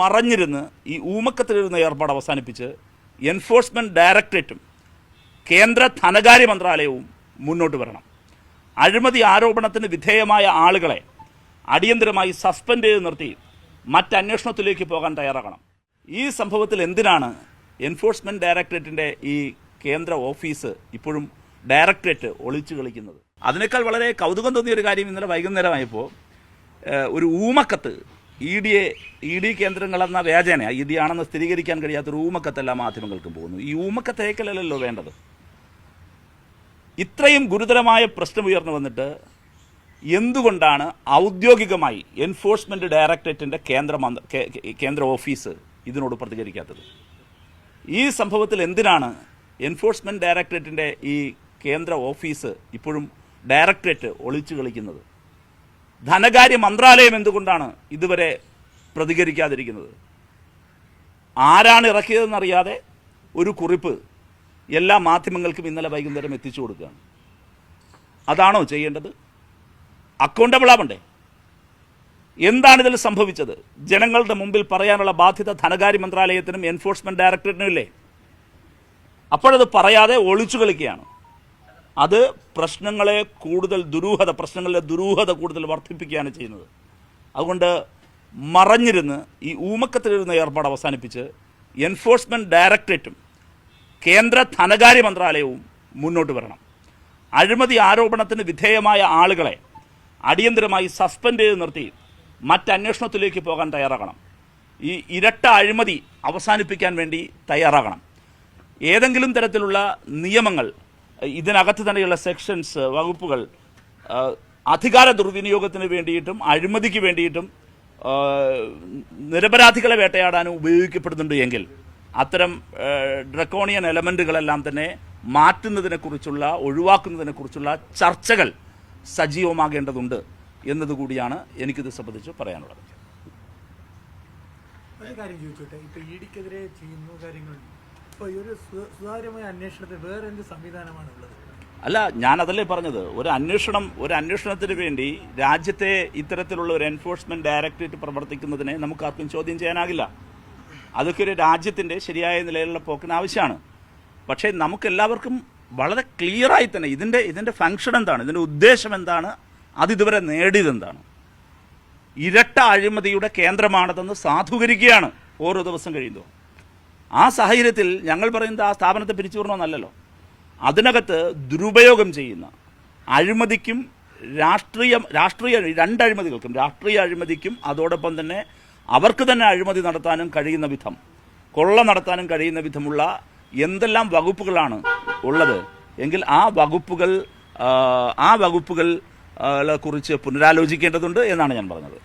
മറഞ്ഞിരുന്ന് ഈ ഊമക്കത്തിലിരുന്ന ഏർപ്പാട് അവസാനിപ്പിച്ച് എൻഫോഴ്സ്മെന്റ് ഡയറക്ടറേറ്റും കേന്ദ്ര ധനകാര്യ മന്ത്രാലയവും മുന്നോട്ട് വരണം. അഴിമതി ആരോപണത്തിന് വിധേയമായ ആളുകളെ അടിയന്തരമായി സസ്പെൻഡ് ചെയ്ത് നിർത്തി മറ്റന്വേഷണത്തിലേക്ക് പോകാൻ തയ്യാറാകണം. ഈ സംഭവത്തിൽ എന്തിനാണ് എൻഫോഴ്സ്മെന്റ് ഡയറക്ടറേറ്റിന്റെ ഈ കേന്ദ്ര ഓഫീസ് ഇപ്പോഴും ഡയറക്ടറേറ്റ് ഒളിച്ചു കളിക്കുന്നത്? അതിനേക്കാൾ വളരെ കൗതുകം തോന്നിയ ഒരു കാര്യം ഇന്നലെ വൈകുന്നേരമായപ്പോൾ ഒരു ഊമക്കത്ത് ഇ ഡിയെ ഇ ഡി കേന്ദ്രങ്ങളെന്ന വ്യാജേന ഇ ഡി ആണെന്ന് സ്ഥിരീകരിക്കാൻ കഴിയാത്തൊരു ഊമക്കത്തെല്ലാം മാധ്യമങ്ങൾക്കും പോകുന്നു. ഈ ഊമക്കത്തേക്കലല്ലോ വേണ്ടത്. ഇത്രയും ഗുരുതരമായ പ്രശ്നം ഉയർന്നു വന്നിട്ട് എന്തുകൊണ്ടാണ് ഔദ്യോഗികമായി എൻഫോഴ്സ്മെന്റ് ഡയറക്ടറേറ്റിന്റെ കേന്ദ്ര കേന്ദ്ര ഓഫീസ് ഇതിനോട് പ്രതികരിക്കാത്തത്? ഈ സംഭവത്തിൽ എന്തിനാണ് എൻഫോഴ്സ്മെന്റ് ഡയറക്ടറേറ്റിന്റെ ഈ കേന്ദ്ര ഓഫീസ് ഇപ്പോഴും ഡയറക്ടറേറ്റ് ഒളിച്ചു കളിക്കുന്നത്? ധനകാര്യ മന്ത്രാലയം എന്തുകൊണ്ടാണ് ഇതുവരെ പ്രതികരിക്കാതിരിക്കുന്നത്? ആരാണ് ഇറക്കിയതെന്നറിയാതെ ഒരു കുറിപ്പ് എല്ലാ മാധ്യമങ്ങൾക്കും ഇന്നലെ വൈകുന്നേരം എത്തിച്ചു കൊടുക്കുകയാണ്. അതാണോ ചെയ്യേണ്ടത്? അക്കൗണ്ടബിൾ ആവണ്ടേ? എന്താണ് ഇതിൽ സംഭവിച്ചത്? ജനങ്ങളുടെ മുമ്പിൽ പറയാനുള്ള ബാധ്യത ധനകാര്യ മന്ത്രാലയത്തിനും എൻഫോഴ്സ്മെന്റ് ഡയറക്ടറേറ്റിനും ഇല്ലേ? അപ്പോഴത് പറയാതെ ഒളിച്ചു കളിക്കുകയാണ്. അത് പ്രശ്നങ്ങളെ കൂടുതൽ ദുരൂഹത പ്രശ്നങ്ങളിലെ ദുരൂഹത കൂടുതൽ വർദ്ധിപ്പിക്കുകയാണ് ചെയ്യുന്നത്. അതുകൊണ്ട് മറഞ്ഞിരുന്ന് ഈ ഊമക്കത്തിലിരുന്ന ഏർപ്പാട് അവസാനിപ്പിച്ച് എൻഫോഴ്സ്മെന്റ് ഡയറക്ടറേറ്റും കേന്ദ്ര ധനകാര്യ മന്ത്രാലയവും മുന്നോട്ട് വരണം. അഴിമതി ആരോപണത്തിന് വിധേയമായ ആളുകളെ അടിയന്തരമായി സസ്പെൻഡ് ചെയ്ത് നിർത്തി മറ്റന്വേഷണത്തിലേക്ക് പോകാൻ തയ്യാറാകണം. ഈ ഇരട്ട അഴിമതി അവസാനിപ്പിക്കാൻ വേണ്ടി തയ്യാറാകണം. ഏതെങ്കിലും തരത്തിലുള്ള നിയമങ്ങൾ ഇതിനകത്ത് തന്നെയുള്ള സെക്ഷൻസ് വകുപ്പുകൾ അധികാര ദുർവിനിയോഗത്തിന് വേണ്ടിയിട്ടും അഴിമതിക്ക് വേണ്ടിയിട്ടും നിരപരാധികളെ വേട്ടയാടാനും ഉപയോഗിക്കപ്പെടുന്നുണ്ട് എങ്കിൽ അത്തരം ഡ്രക്കോണിയൻ എലമെന്റുകളെല്ലാം തന്നെ മാറ്റുന്നതിനെക്കുറിച്ചുള്ള ഒഴിവാക്കുന്നതിനെക്കുറിച്ചുള്ള ചർച്ചകൾ സജീവമാകേണ്ടതുണ്ട് എന്നതുകൂടിയാണ് എനിക്കിത് സംബന്ധിച്ച് പറയാനുള്ളത്. ഒരു കാര്യം ചോദിച്ചോട്ടെ? ഇപ്പൊ ഇ ഡിക്കെതിരെ ചെയ്യുന്ന കാര്യങ്ങളുണ്ട് സു- സുതാര്യമായ അന്വേഷണത്തിന് വേറെ എന്ത് ഉള്ളത് അല്ല ഞാൻ അതല്ലേ പറഞ്ഞത്. ഒരു അന്വേഷണം ഒരു അന്വേഷണത്തിന് വേണ്ടി രാജ്യത്തെ ഇത്തരത്തിലുള്ള ഒരു എൻഫോഴ്സ്മെന്റ് ഡയറക്ടറേറ്റ് പ്രവർത്തിക്കുന്നതിനെ നമുക്ക് ആർക്കും ചോദ്യം ചെയ്യാനാകില്ല. അതൊക്കെ ഒരു രാജ്യത്തിന്റെ ശരിയായ നിലയിലുള്ള പോക്കിന് ആവശ്യമാണ്. പക്ഷേ നമുക്ക് എല്ലാവർക്കും വളരെ ക്ലിയറായി തന്നെ ഇതിന്റെ ഇതിന്റെ ഫംഗ്ഷൻ എന്താണ് ഇതിന്റെ ഉദ്ദേശം എന്താണ് അത് ഇതുവരെ നേടിയത് എന്താണ് ഇരട്ട അഴിമതിയുടെ കേന്ദ്രമാണതെന്ന് സാധൂകരിക്കുകയാണ് ഓരോ ദിവസം കഴിയുമ്പോൾ ആ സാഹചര്യത്തിൽ ഞങ്ങൾ പറയുന്നത് ആ സ്ഥാപനത്തെ പിരിച്ചുവിടണമെന്നല്ലല്ലോ. അതിനകത്ത് ദുരുപയോഗം ചെയ്യുന്ന അഴിമതിക്കും രാഷ്ട്രീയ രാഷ്ട്രീയ രണ്ട് അഴിമതികൾക്കും രാഷ്ട്രീയ അഴിമതിക്കും അതോടൊപ്പം തന്നെ അവർക്ക് തന്നെ അഴിമതി നടത്താനും കഴിയുന്ന വിധം കൊള്ള നടത്താനും കഴിയുന്ന വിധമുള്ള എന്തെല്ലാം വകുപ്പുകളാണ് ഉള്ളത്. എങ്കിൽ ആ വകുപ്പുകൾ ആ വകുപ്പുകൾ കുറിച്ച് പുനരാലോചിക്കേണ്ടതുണ്ട് എന്നാണ് ഞാൻ പറഞ്ഞത്.